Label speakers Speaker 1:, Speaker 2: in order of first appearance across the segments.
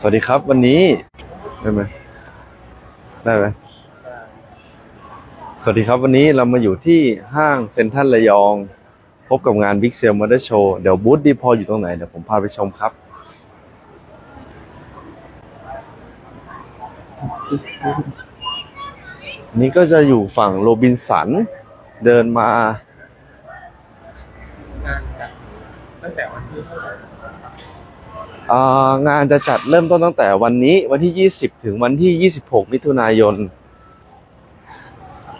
Speaker 1: สวัสดีครับวันนี้ได้ไหมได้ไหมสวัสดีครับวันนี้เรามาอยู่ที่ห้างเซ็นทรัลระยอง พบกับงาน Big Sale Motor Show เดี๋ยวบูธดีพออยู่ตรงไหน เดี๋ยวผมพาไปชมครับนนี้ก็จะอยู่ฝั่งโรบินสัน เดินมา
Speaker 2: งานตั้งแต่วันที่เท่าไหร่
Speaker 1: งานจะจัดเริ่มต้นตั้งแต่วันนี้วันที่ 20 ถึงวันที่ 26 มิถุนายน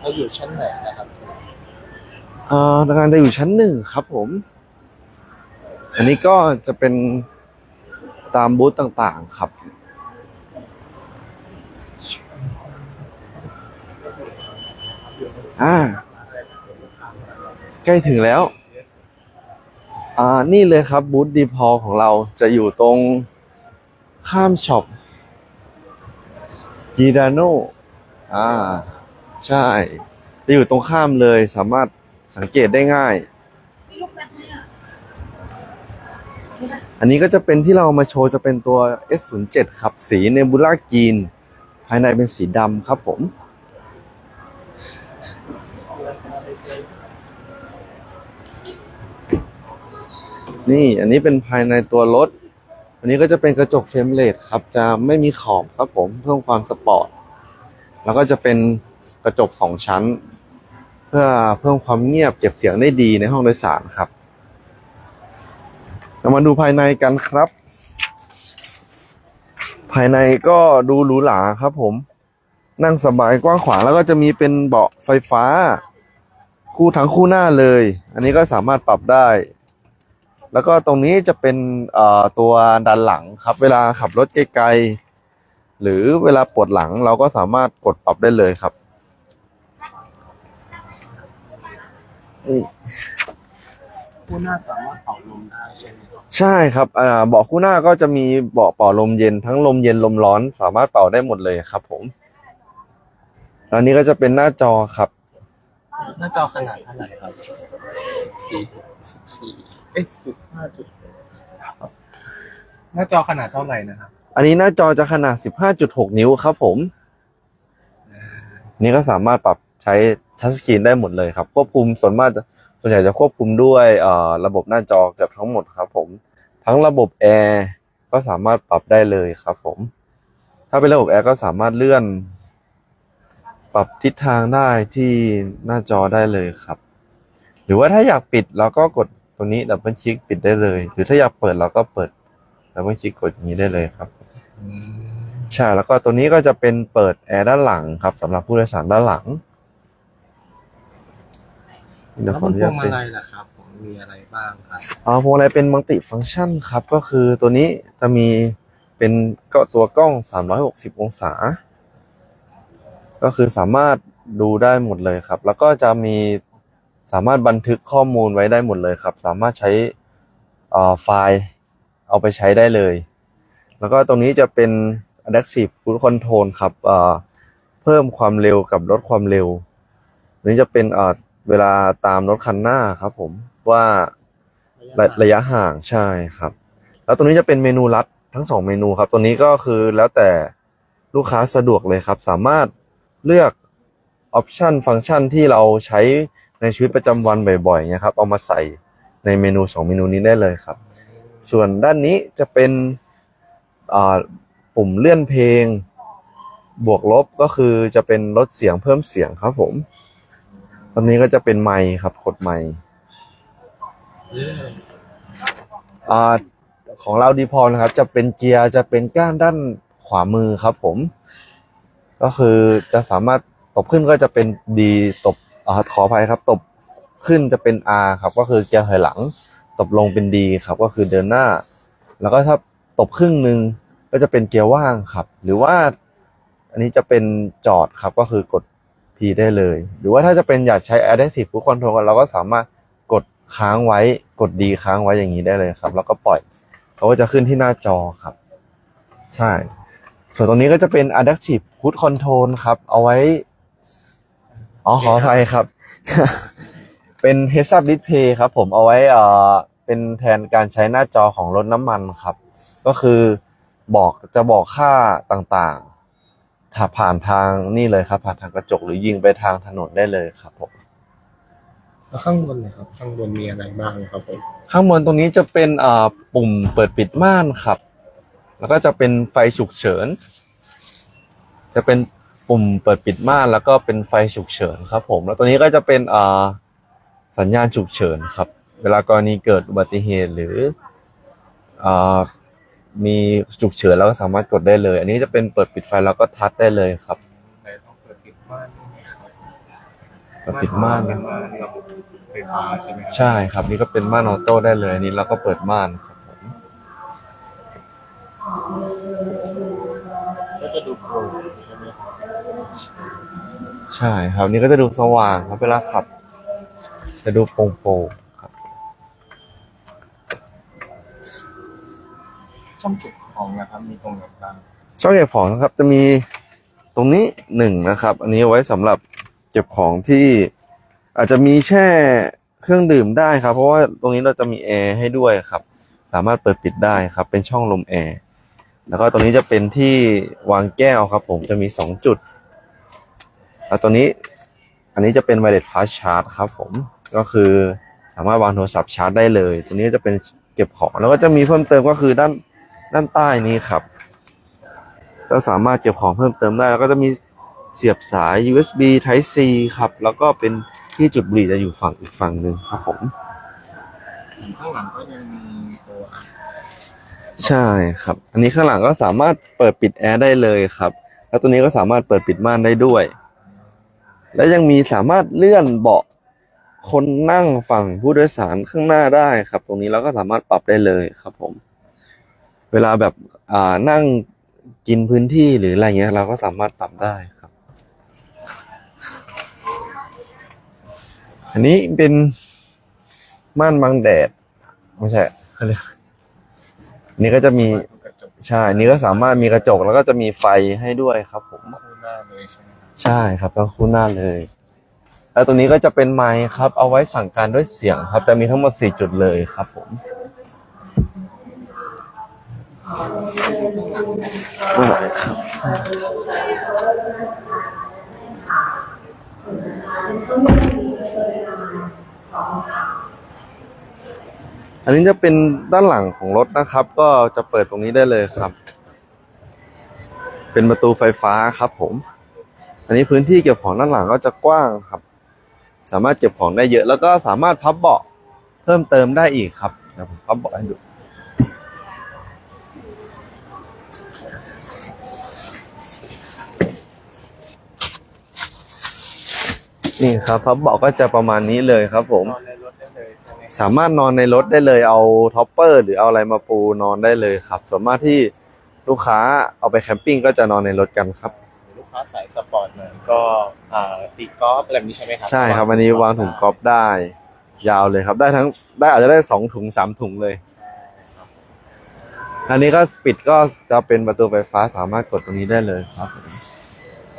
Speaker 2: เราอยู่ชั้นไหนนะครับ
Speaker 1: เอ่องานจะอยู่ชั้นหนึ่งครับผม อันนี้ก็จะเป็นตามบูธต่างๆครับ อ่า ใกล้ถึงแล้ว อ่านี่เลยครับบูธดีพอของเราจะอยู่ตรงข้ามช็อปจีดาโนอ่า ใช่ จะอยู่ตรงข้ามเลยสามารถสังเกตได้ง่าย อันนี้ก็จะเป็นที่เรามาโชว์จะเป็นตัว S07 ครับ สีเนบูล่ากีน ภายในเป็นสีดำครับผม นี่อันนี้เป็นภายในตัวรถ อันนี้ก็จะเป็นกระจกเฟรมเลสครับ จะไม่มีขอบครับผมเพิ่มความสปอร์ต แล้วก็จะเป็นกระจกสองชั้น เพื่อเพิ่มความเงียบเก็บเสียงได้ดีในห้องโดยสารครับเรามาดูภายในกันครับ ภายในก็ดูหรูหราครับผม นั่งสบายกว้างขวางแล้วก็จะมีเป็นเบาะไฟฟ้า คู่ทั้งคู่หน้าเลย อันนี้ก็สามารถปรับได้ แล้วก็ตรงนี้จะเป็นเอ่อตัวดันหลังครับ เวลาขับรถไกลๆหรือเวลาปวดหลังเราก็สามารถกดปรับได้เลยครับนี่
Speaker 2: ผู้หน้าสามารถเป่าลมได้ใช่ไหมครับ
Speaker 1: ใช่ครับอ่าเบาะคู่หน้าก็จะมีเบาะเป่าลมเย็นทั้งลมเย็นลมร้อนสามารถเป่าได้หมดเลยครับ ผมแล้วนี้ก็จะเป็นหน้าจอครับ
Speaker 2: หน้าจอขนาดเท่าไหร่ครับสี่สิบสี่ เอ้ยสิบห้าจุดหน้าจอขนาดเท่าไหร่นะครับ
Speaker 1: อันนี้หน้าจอจะขนาด 15.6 นิ้วครับผม นี่ก็สามารถปรับใช้ทัชสกรีนได้หมดเลยครับ ควบคุมส่วนมากส่วนใหญ่จะควบคุมด้วยเอ่อระบบหน้าจอเกือบทั้งหมดครับ ผม ทั้งระบบแอร์ก็สามารถปรับได้เลยครับ ผม ถ้าเป็นระบบแอร์ก็สามารถเลื่อน ปรับทิศทางได้ที่หน้าจอได้เลยครับ หรือว่าถ้าอยากปิดเราก็กด ตรงนี้ดับเบิลคลิกปิดได้เลย หรือถ้าอยากเปิดเราก็เปิดดับเบิลคลิกกดอย่างนี้ได้เลยครับ
Speaker 2: อืม
Speaker 1: ใช่แล้วก็ตัวนี้ก็จะเป็นเปิดแอร์ด้านหลังครับสำหรับผู้โดยสารด้านหลังเดี๋
Speaker 2: แล้
Speaker 1: ยว
Speaker 2: ว
Speaker 1: ขอ
Speaker 2: มั
Speaker 1: อนนุ
Speaker 2: พว
Speaker 1: ญางต
Speaker 2: มา
Speaker 1: เป็น
Speaker 2: ลัยล่ะครับผมมีอะไรบ้างครับ
Speaker 1: อ่าพวงมาลัยเป็นมัลติฟังก์ชันครับ ก็คือตัวนี้จะมีเป็นก็ตัวกล้อง 360 องศา ก็คือสามารถดูได้หมดเลยครับ แล้วก็จะมี สามารถบันทึกข้อมูลไว้ได้หมดเลยครับ สามารถใช้อ่าไฟล์เอาไปใช้ได้เลย แล้วก็ตรงนี้จะเป็น adaptive cruise control ครับอ่าเพิ่มความเร็วกับลดความเร็วอันนี้จะเป็นอ่าเวลาตามรถคันหน้าครับผมว่าระระยะห่างใช่ครับ แล้วตรงนี้จะเป็นเมนูลัดทั้งสองเมนูครับ ตัวนี้ก็คือแล้วแต่ลูกค้าสะดวกเลยครับ สามารถเลือกออปชันฟังก์ชันที่เราใช้ ในชีวิตประจำวันบ่อยๆนะครับ เอามาใส่ในเมนูสองเมนูนี้ได้เลยครับ ส่วนด้านนี้จะเป็นปุ่มเลื่อนเพลง บวกลบก็คือจะเป็นลดเสียงเพิ่มเสียงครับผมตอนนี้ก็จะเป็นไมค์ครับกดไมค์ของเราดีพอนะครับ จะเป็นเกียร์จะเป็นก้านด้านขวามือครับผม ก็คือจะสามารถตบขึ้นก็จะเป็น D ตบ อ่าขออภัยครับ ตบขึ้นจะเป็น R ครับก็คือเกียร์ถอยหลัง ตบลงเป็น D ครับก็คือเดินหน้า แล้วก็ถ้าตบครึ่งหนึ่งก็จะเป็นเกียร์ว่างครับ หรือว่าอันนี้จะเป็นจอดครับก็คือกด P ได้เลย หรือว่าถ้าจะเป็นอยากใช้ Adaptive Cruise Control กันเราก็สามารถกดค้างไว้กด D ค้างไว้อย่างนี้ได้เลยครับ แล้วก็ปล่อยเขาก็จะขึ้นที่หน้าจอครับ ใช่ ส่วนตรงนี้ก็จะเป็น Adaptive Cruise Control ครับเอาไว้ อ๋อขออภัยครับ เป็น Heads Up Display ครับ ผมเอาไว้เอ่อเป็นแทนการใช้หน้าจอของรถน้ำมันครับ ก็คือบอกจะบอกค่าต่างๆถ้าผ่านทางนี่เลยครับ ผ่านทางกระจกหรือยิงไปทางถนนได้เลยครับผม
Speaker 2: แล้วข้างบนนะครับ ข้างบนมีอะไรบ้างครับผม
Speaker 1: ข้างบนตรงนี้จะเป็นอ่าปุ่มเปิดปิดม่านครับ แล้วก็จะเป็นไฟฉุกเฉิน จะเป็น ปุ่มเปิดปิดม่านแล้วก็เป็นไฟฉุกเฉินครับ ผม แล้วตัวนี้ก็จะเป็นอ่าสัญญาณฉุกเฉินครับ เวลากรณีเกิดอุบัติเหตุหรืออ่ามีฉุกเฉินเราก็สามารถกดได้เลย อันนี้จะเป็นเปิดปิดไฟแล้วก็ทัชได้เลยครับ
Speaker 2: ไหนต้องเปิดปิดม่านนี่ไหมครับ
Speaker 1: เปิดปิดม่าน
Speaker 2: เป็นม่านระบบไฟฟ้าใช่ไหมครับ
Speaker 1: ใช่ครับ นี่ก็เป็นม่านออโต้ได้เลยอันนี้เราก็เปิดม่านครับผม
Speaker 2: ก็จะดูโปร่งใช่ไหมครับ
Speaker 1: ใช่ครับนี่ก็จะดูสว่างครับเวลาขับ จะดูโปร่งๆครับ
Speaker 2: ช่องเก็บของนะครับ มีตรงไหนบ้าง
Speaker 1: ช่องเก็บของนะครับ จะมีตรงนี้หนึ่งนะครับ อันนี้เอาไว้สำหรับเก็บของที่อาจจะมีแช่เครื่องดื่มได้ครับ เพราะว่าตรงนี้เราจะมีแอร์ให้ด้วยครับ สามารถเปิดปิดได้ครับ เป็นช่องลมแอร์ แล้วก็ตรงนี้จะเป็นที่วางแก้วครับผมจะมีสองจุด แล้วตัวนี้อันนี้จะเป็น wireless fast charge ครับผมก็คือสามารถวางโทรศัพท์ชาร์จได้เลย ตัวนี้จะเป็นเก็บของ แล้วก็จะมีเพิ่มเติมก็คือด้านด้านใต้นี้ครับ ก็สามารถเก็บของเพิ่มเติมได้ แล้วก็จะมีเสียบสาย USB Type C ครับ แล้วก็เป็นที่จุดบุหรี่จะอยู่ฝั่งอีกฝั่งหนึ่งครับผม
Speaker 2: ข้างหลังก็ยังมีตัว
Speaker 1: ใช่ครับ อันนี้ข้างหลังก็สามารถเปิดปิดแอร์ได้เลยครับ แล้วตัวนี้ก็สามารถเปิดปิดม่านได้ด้วย และยังมีสามารถเลื่อนเบาะคนนั่งฝั่งผู้โดยสารข้างหน้าได้ครับ ตรงนี้เราก็สามารถปรับได้เลยครับผม เวลาแบบอ่านั่งกินพื้นที่หรืออะไรเงี้ย เราก็สามารถปรับได้ครับ อันนี้เป็นม่านบังแดดไม่ใช่เขาเรียก นนี้ก็จะมี
Speaker 2: กระจก
Speaker 1: ใช่อันนี้ก็สามารถมีกระจกแล้วก็จะมีไฟให้ด้วยครับผม
Speaker 2: คู่หน้าเลยใช่ไหมครับ
Speaker 1: ใช่ครับต้องคู่หน้าเลย แล้วตรงนี้ก็จะเป็นไมค์ครับ เอาไว้สั่งการด้วยเสียงครับ จะมีทั้งหมด 4 จุดเลยครับผมอ่าครับ อันนี้จะเป็นด้านหลังของรถนะครับ ก็จะเปิดตรงนี้ได้เลยครับ เป็นประตูไฟฟ้าครับ ผม อันนี้พื้นที่เก็บของด้านหลังก็จะกว้างครับ สามารถเก็บของได้เยอะ แล้วก็สามารถพับเบาะเพิ่มเติมได้อีกครับเดี๋ยวผมพับเบาะให้ดูนี่ครับพับเบาะก็จะประมาณนี้เลยครับ ผม สามารถนอนในรถได้เลยเอาท็อปเปอร์หรือเอาอะไรมาปูนอนได้เลยครับ ส่วนมากที่ลูกค้าเอาไปแคมปิ้งก็จะนอนในรถกันครับ
Speaker 2: ลูกค้าสายสปอร์ตหน่อยก็อ่าตีกอล์ฟอะไรแบบนี้ใช่ไหมครับ
Speaker 1: ใช่ครับอันนี้วางถุงกอล์ฟได้ ยาวเลยครับ ได้ทั้งได้อาจจะได้สองถุงสามถุงเลยอันนี้ก็ปิดก็จะเป็นประตูไฟฟ้าสามารถกดตรงนี้ได้เลยครับ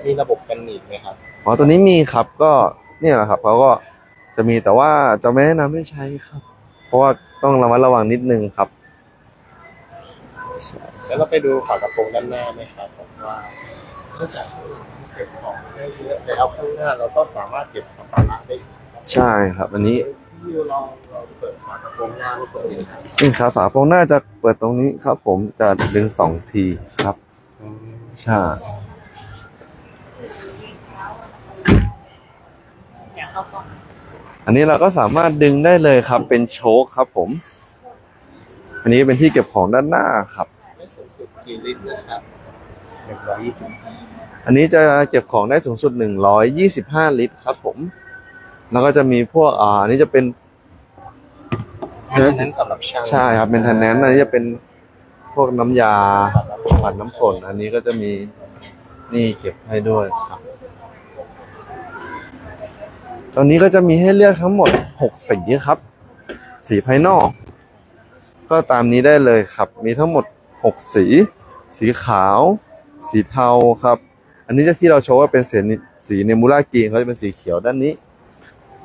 Speaker 2: มีระบบกันหนีบไหมครับ
Speaker 1: อ๋อตัวนี้มีครับก็เนี่ยแหละครับเขาก็ จะมีแต่ว่าจะไม่แนะนำให้ใช้ครับ เพราะว่าต้องระมัดระวังนิดนึงครับ
Speaker 2: แล้วเราไปดูฝากระโปรงด้านหน้าไหมครับผมว่าถ้าจากเก็บของได้เยอะแล้วข้างหน้าเราก็สามารถเก็บสัมภาระได้อีกครับ
Speaker 1: ใช่ครับ อันนี้
Speaker 2: ที่ลองเราเปิดฝากระโปรงหน้ารู้สึกดีครับ
Speaker 1: นี่ครับฝาโปรงหน้าจะเปิดตรงนี้ครับ ผมจะดึงสองทีครับ ใช่ อันนี้เราก็สามารถดึงได้เลยครับเป็นโชคครับผม อันนี้เป็นที่เก็บของด้านหน้าครับ
Speaker 2: ได้สูงสุดกี่ลิตรนะครับหนึ่งร้อยยี่สิบ
Speaker 1: อันนี้จะเก็บของได้สูงสุด 125 ลิตรครับผม แล้วก็จะมีพวกอ่าอันนี้จะเป็น
Speaker 2: นั้นสำหรับช่าง
Speaker 1: ใช่ครับเป็นทันแนนอันนี้จะเป็นพวกน้ำยาปัดน้ำฝนอันนี้ก็จะมีนี่เก็บให้ด้วยครับ ตอนนี้ก็จะมีให้เลือกทั้งหมด 6 สีครับ สีภายนอก ก็ตามนี้ได้เลยครับ มีทั้งหมด 6 สี สีขาว สีเทาครับ อันนี้จะที่เราโชว์ว่าเป็นสีสีเนมูล่ากรีนเขาจะเป็นสีเขียวด้านนี้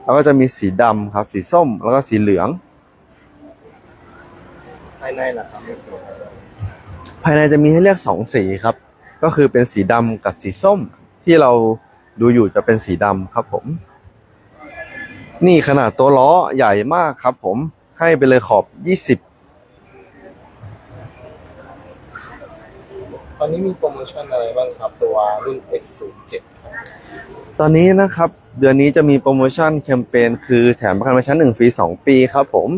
Speaker 1: แล้วก็จะมีสีดำครับ สีส้มแล้วก็สีเหลือง
Speaker 2: ภายในล่ะครับไม่สวย
Speaker 1: ภายในจะมีให้เลือกสองสีครับ ก็คือเป็นสีดำกับสีส้มที่เราดูอยู่จะเป็นสีดำครับผม นี่ขนาดตัวล้อใหญ่มากครับผมให้ไปเลยขอบ20
Speaker 2: ตอนนี้มีโปรโมชั่นอะไรบ้างครับตัวรุ่น X07 ครับ
Speaker 1: ตอนนี้นะครับ เดือนนี้จะมีโปรโมชั่นแคมเปญคือแถมประกันภัยชั้น1ฟรี2ปีครับผม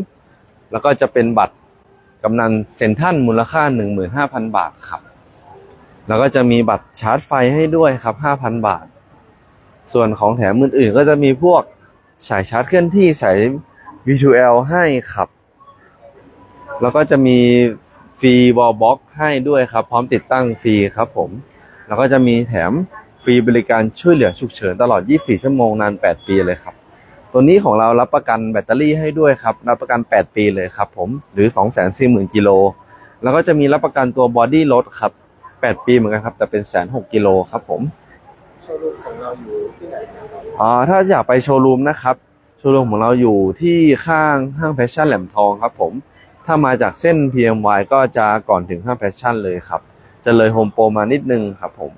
Speaker 1: แล้วก็จะเป็นบัตรกำนันเซ็นทรัลมูลค่า15,000บาทครับ แล้วก็จะมีบัตรชาร์จไฟให้ด้วยครับ5,000บาท ส่วนของแถมอื่นๆก็จะมีพวก สายชาร์จเคลื่อนที่สาย V2L ให้ครับ แล้วก็จะมีฟรีวอลบ็อกให้ด้วยครับ พร้อมติดตั้งฟรีครับผม แล้วก็จะมีแถมฟรีบริการช่วยเหลือฉุกเฉินตลอด 24 ชั่วโมงนาน 8 ปีเลยครับ ตัวนี้ของเรารับประกันแบตเตอรี่ให้ด้วยครับ รับประกัน 8 ปีเลยครับผม หรือ 240,000กิโล แล้วก็จะมีรับประกันตัวบอดี้รถครับ 8 ปีเหมือนกันครับ แต่เป็นแสนหกกิโลครับผม
Speaker 2: โชว์รูมของเราอยู่ที่ไหนครับ
Speaker 1: อ่าถ้าอยากไปโชว์รูมนะครับ โชว์รูมของเราอยู่ที่ข้างห้างแฟชั่นแหลมทองครับผม ถ้ามาจากเส้น PMY ก็จะก่อนถึงห้างแฟชั่นเลยครับ จะเลยโฮมโปรมานิดนึงครับผม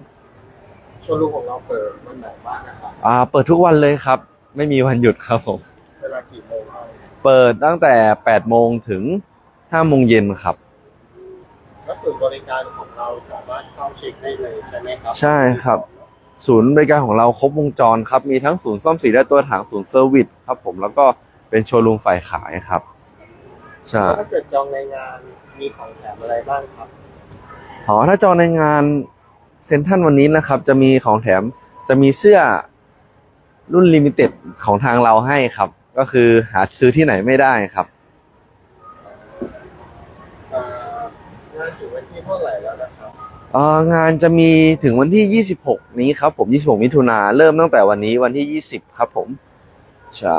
Speaker 2: โชว์รูมของเราเปิดวันไหนบ้างนะครับ
Speaker 1: อ่า เปิดทุกวันเลยครับ ไม่มีวันหยุดครับผม
Speaker 2: เวลากี่โมงครับ
Speaker 1: เปิดตั้งแต่8โมงถึง5โมงเย็นครับ
Speaker 2: แล้วศูนย์บริการของเราสามารถเข้าเช็คได้เลยใช่ไหมครับ
Speaker 1: ใช่ครับ ศูนย์บริการของเราครบวงจรครับ มีทั้งศูนย์ซ่อมสีและตัวถังศูนย์เซอร์วิสครับผมแล้วก็เป็นโชว์รูมฝ่ายขายครับใช่
Speaker 2: แล้วถ้าเกิดจองในงานมีของแถมอะไรบ้างครับ
Speaker 1: อ๋อถ้าจองในงานเซ็นทรัลวันนี้นะครับ จะมีของแถมจะมีเสื้อรุ่นลิมิเต็ดของทางเราให้ครับ ก็คือหาซื้อที่ไหนไม่ได้ครับ
Speaker 2: อ่างานถึงวันที่เท่าไหร่แล้วนะครับ
Speaker 1: เอ่อ งานจะมีถึงวันที่ 26 นี้ครับ ผม 26 มิถุนาเริ่มตั้งแต่วันนี้วันที่ 20 ครับ ผมใช่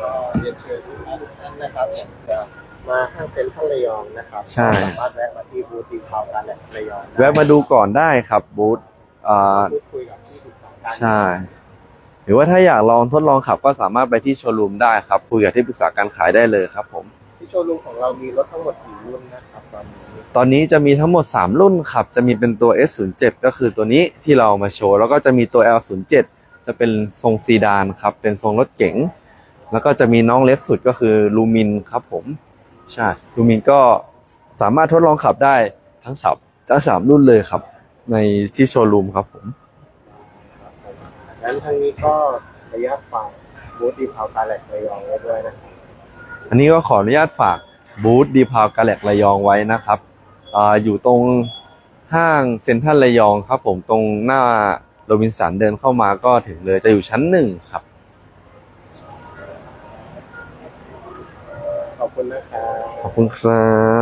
Speaker 2: ก็เรียนเชิญทุกท่านทุกท่านนะครับผมจะมาห้างเซ็นทรัลระยองนะครับ
Speaker 1: ใช่
Speaker 2: สามารถแวะมาที่บูธตีคาวกันและระยองได้
Speaker 1: แวะมาดูก่อนได้ครับบูธอ่า
Speaker 2: พูดคุยกับที่ปรึกษาการ
Speaker 1: ใช่ หรือว่าถ้าอยากลองทดลองขับก็สามารถไปที่โชว์รูมได้ครับคุยกับที่ปรึกษาการขายได้เลยครับ ผม
Speaker 2: ที่โชว์รูมของเรามีรถทั้งหมดกี่รุ่นนะครับตอนนี้
Speaker 1: ตอนนี้จะมีทั้งหมด 3 รุ่นครับ จะมีเป็นตัว S07 ก็คือตัวนี้ที่เรามาโชว์ แล้วก็จะมีตัว L07 จะเป็นทรงซีดานครับ เป็นทรงรถเก๋ง แล้วก็จะมีน้องเล็กสุดก็คือลูมินครับผม ใช่ ลูมินก็สามารถทดลองขับได้ทั้งสามทั้งสามรุ่นเลยครับ ในที่โชว์รูมครับผม
Speaker 2: งั้นทางนี้ก็ระยะฝากบูธตีคาวกันและระยองไว้ด้วยนะครับ
Speaker 1: อันนี้ก็ขออนุญาตฝากบูธดีพาวกาแลกระยองไว้นะครับอาอยู่ตรงห้างเซ็นทรัลระยองครับ ผมตรงหน้าโรบินสันเดินเข้ามาก็ถึงเลยจะอยู่ชั้นหนึ่งครับ
Speaker 2: ขอบคุณนะครับ
Speaker 1: ขอบคุณครับ